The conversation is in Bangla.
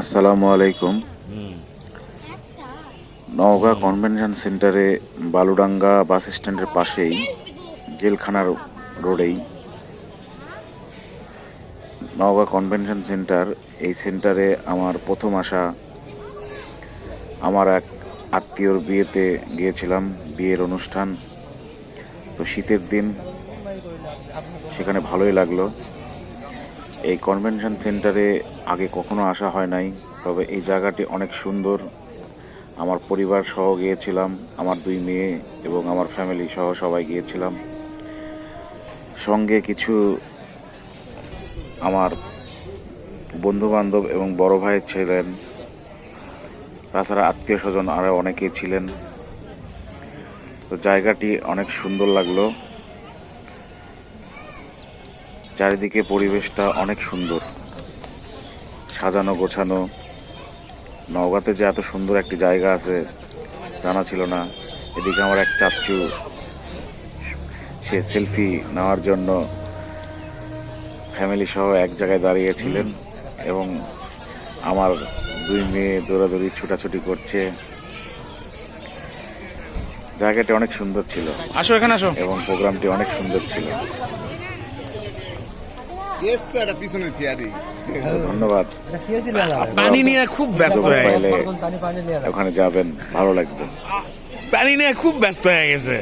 আসসালামু আলাইকুম। নওগাঁ কনভেনশন সেন্টারে বালুডাঙ্গা বাস স্ট্যান্ডের পাশেই জেলখানার রোডেই নওগাঁ কনভেনশন সেন্টার। এই সেন্টারে আমার প্রথম আসা। আমার এক আত্মীয়র বিয়েতে গিয়েছিলাম, বিয়ের অনুষ্ঠান। তো শীতের দিন সেখানে ভালোই লাগল। এই কনভেনশন সেন্টারে আগে কখনো আসা হয় নাই, তবে এই জায়গাটি অনেক সুন্দর। আমার পরিবার সহ গিয়েছিলাম, আমার দুই মেয়ে এবং আমার ফ্যামিলি সহ সবাই গিয়েছিলাম। সঙ্গে কিছু আমার বন্ধু বান্ধব এবং বড় ভাই ছিলেন। তাছাড়া আত্মীয় স্বজন আরও অনেকেই ছিলেন। তো জায়গাটি অনেক সুন্দর লাগল। চারিদিকে পরিবেশটা অনেক সুন্দর। সাজানো গোছানো। নওগাঁতে যে এত সুন্দর একটি জায়গা আছে জানা ছিল না। এদিকে আমার এক চাচ্চু সে সেলফি নেওয়ার জন্য ফ্যামিলি সহ এক জায়গায় দাঁড়িয়েছিলেন এবং আমার দুই মেয়ে দৌড়াদৌড়ি ছুটাছুটি করছে। জায়গাটি অনেক সুন্দর ছিল আসো এখানে আসো। এবং প্রোগ্রামটি অনেক সুন্দর ছিল। এস তো একটা পিছনে থিয়া দিই ধন্যবাদ। পানি নিয়ে খুব ব্যস্ত হয়ে গেছে। ওখানে যাবেন ভালো লাগবে। পানি নিয়ে খুব ব্যস্ত হয়ে গেছে।